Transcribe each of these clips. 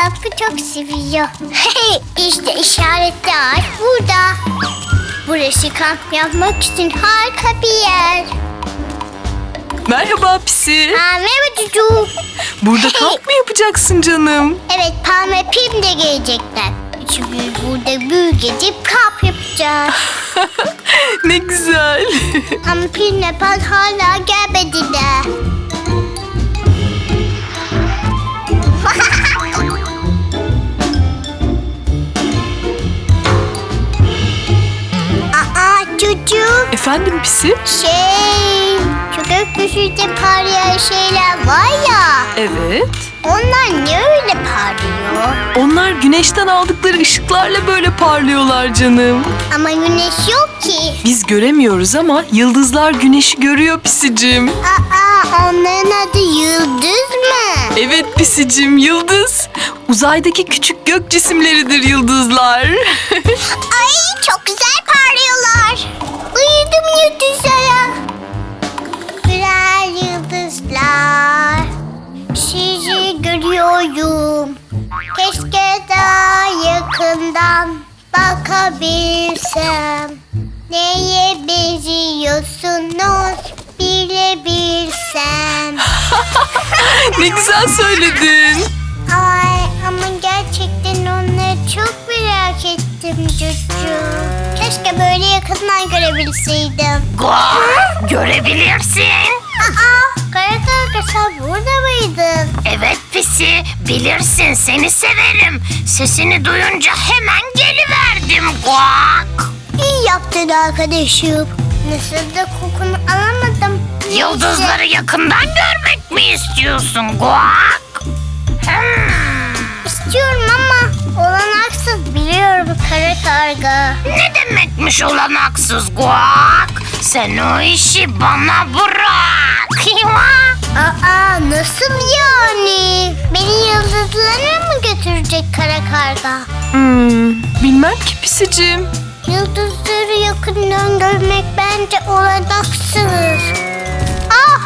Kapı çok seviyor. işte işaretli ağaç burada. Burası kamp yapmak için harika bir yer. Merhaba pisi. Aa, merhaba Cucu. Burada kamp mı yapacaksın canım? Evet Pam ve Pim de gelecekler. Üçümüz burada büyük gidip kamp yapacağız. ne güzel. Ama Pim'le Pam hala gelmediler. Aa Efendim pisi? Şey, şu gökyüzünde parlayan şeyler var ya. Evet. Onlar ne öyle parlıyor? Onlar güneşten aldıkları ışıklarla böyle parlıyorlar canım. Ama güneş yok ki. Biz göremiyoruz ama yıldızlar güneşi görüyor pisicim. Aa, onların adı Yıldız mı? Evet pisicim yıldız. Uzaydaki küçük gök cisimleridir yıldızlar. Ay çok güzel. Yıldızlara. Güzel yıldızlar. Sizi görüyorum. Keşke daha yakından bakabilsem. Neye benziyorsunuz bilebilsem. ne güzel söyledin. Ay ama gerçekten onları çok merak ettim Cucu. Böyle yakından görebilseydim. Görebilirsin. Aa, kara karga sen burada mıydın? Evet pisi, bilirsin seni severim. Sesini duyunca hemen geliverdim. Guak. İyi yaptın arkadaşım. Nasıl da kokunu alamadım. Neyse. Yıldızları yakından görmek mi istiyorsun? Guak. Hmm, İstiyorum ama olanaksız biliyorum kara karga. ne demekmiş olanaksız guak? Sen o işi bana bırak. Aa nasıl yani? Beni yıldızlara mı götürecek kara karga? Hmm, bilmem ki pisicim. Yıldızları yakından görmek bence olanaksız. Ah!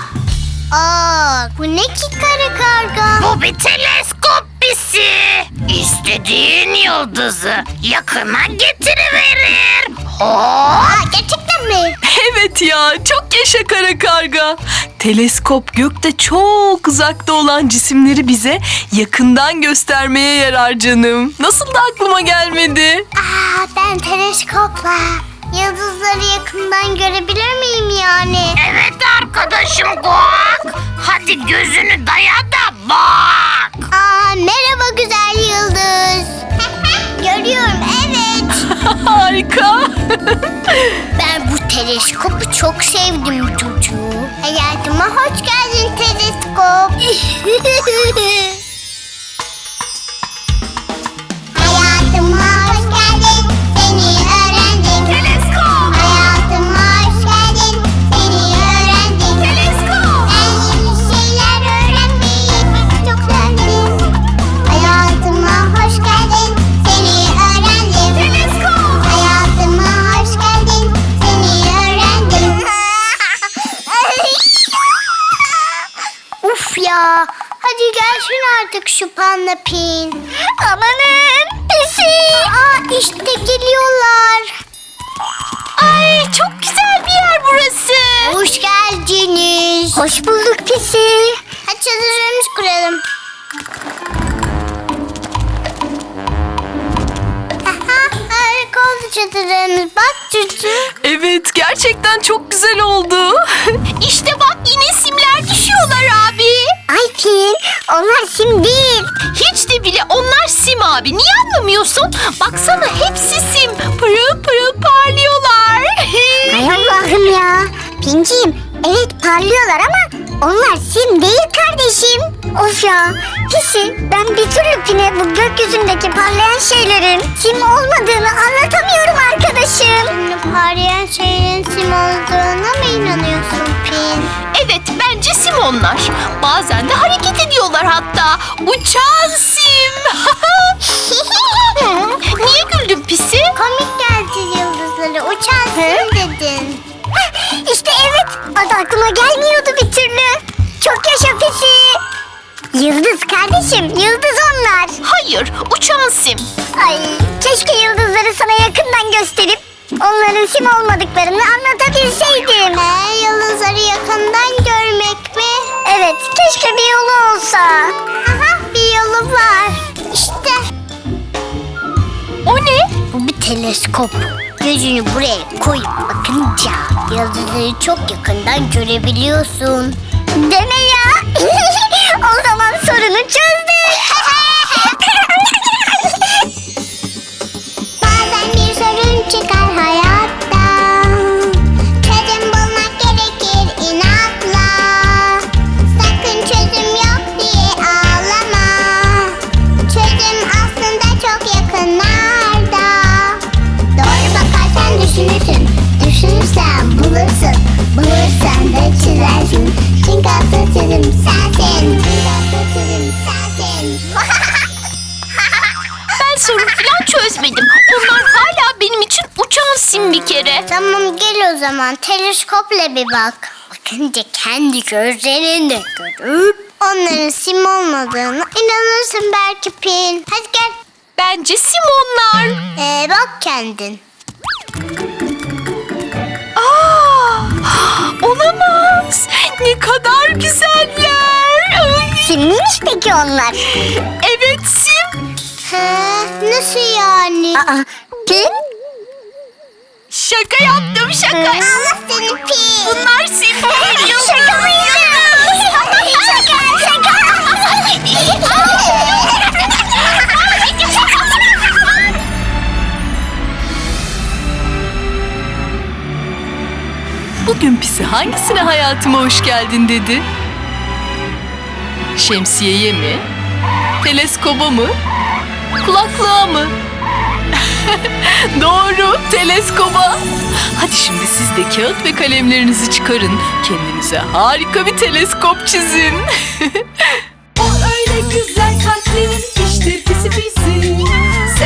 Aa, bu ne ki kara karga? Bu bir teleskop pisi. İstediğin yıldızı yakına getiriverir. Hop. Aa, gerçekten mi? Evet ya çok yaşa kara karga. Teleskop gökte çok uzakta olan cisimleri bize yakından göstermeye yarar canım. Nasıl da aklıma gelmedi? Aa, ben teleskopla yıldızları yakından görebilir miyim yani? Evet arkadaşım Guak. Hadi gözünü daya da bak. Aa, merhaba güzel yıldız. Görüyorum evet. Harika. Ben bu teleskopu çok sevdim çocuğu. Hayatıma hoş geldin artık şu panda pin. Amanın pisi. Aa işte geliyorlar. Ay çok güzel bir yer burası. Hoş geldiniz. Hoş bulduk pisi. Hadi çadırlarımızı kuralım. Aha, harika oldu çadırlarımız. Bak çocuğum. Evet gerçekten çok güzel oldu. İşte bak yine simler düşüyorlar abi. Ay Pin, onlar sim değil. Hiç de bile onlar sim abi. Niye anlamıyorsun? Baksana hepsi sim. Pırıl pırıl parlıyorlar. Ay Allah'ım ya. Pinciğim, evet parlıyorlar ama onlar sim değil kardeşim. Of ya, pisi ben bir türlü Pin'e bu gökyüzündeki parlayan şeylerin sim olmadığını anlatamıyorum arkadaşım. Parlayan şeylerin sim olduğuna mı inanıyorsun Pin? Evet bence sim onlar. Bazen de hareket ediyorlar hatta. Uçan sim. Niye güldün pisi? Komik geldi yıldızları, uçan sim dedin. işte evet, adı aklıma gelmiyordu bir türlü. Çok yaşa pisi. Yıldız kardeşim, yıldız onlar. Hayır, uçan sim. Ay, keşke yıldızları sana yakından gösterip onların sim olmadıklarını anlatabilseydim. He, yıldızları yakından görmek mi? Evet, keşke bir yolu olsa. Aha, bir yolu var. İşte. O ne? Bu bir teleskop. Gözünü buraya koyup bakınca yıldızları çok yakından görebiliyorsun. Deme ya. o zaman sorunu çözdük. Çözmedim. Onlar hala benim için uçan sim bir kere. Tamam gel o zaman teleskopla bir bak. Bakınca kendi gözlerinle görüp onların sim olmadığını inanırsın belki Pin. Hadi gel. Bence sim onlar. Ee, bak kendin. Aa, olamaz. Ne kadar güzeller. Ay, Simliymiş peki onlar? Evet sim. He, nasıl yani? Aa, Pin? Şaka yaptım şaka. Allah seni Pin. Bunlar sim değil. Şaka mı Şaka, şaka. Bugün pisi hangisine hayatıma hoş geldin dedi? Şemsiyeye mi? Teleskoba mı? Kulaklığa mı? Doğru, teleskoba. Hadi şimdi siz de kağıt ve kalemlerinizi çıkarın. Kendinize harika bir teleskop çizin.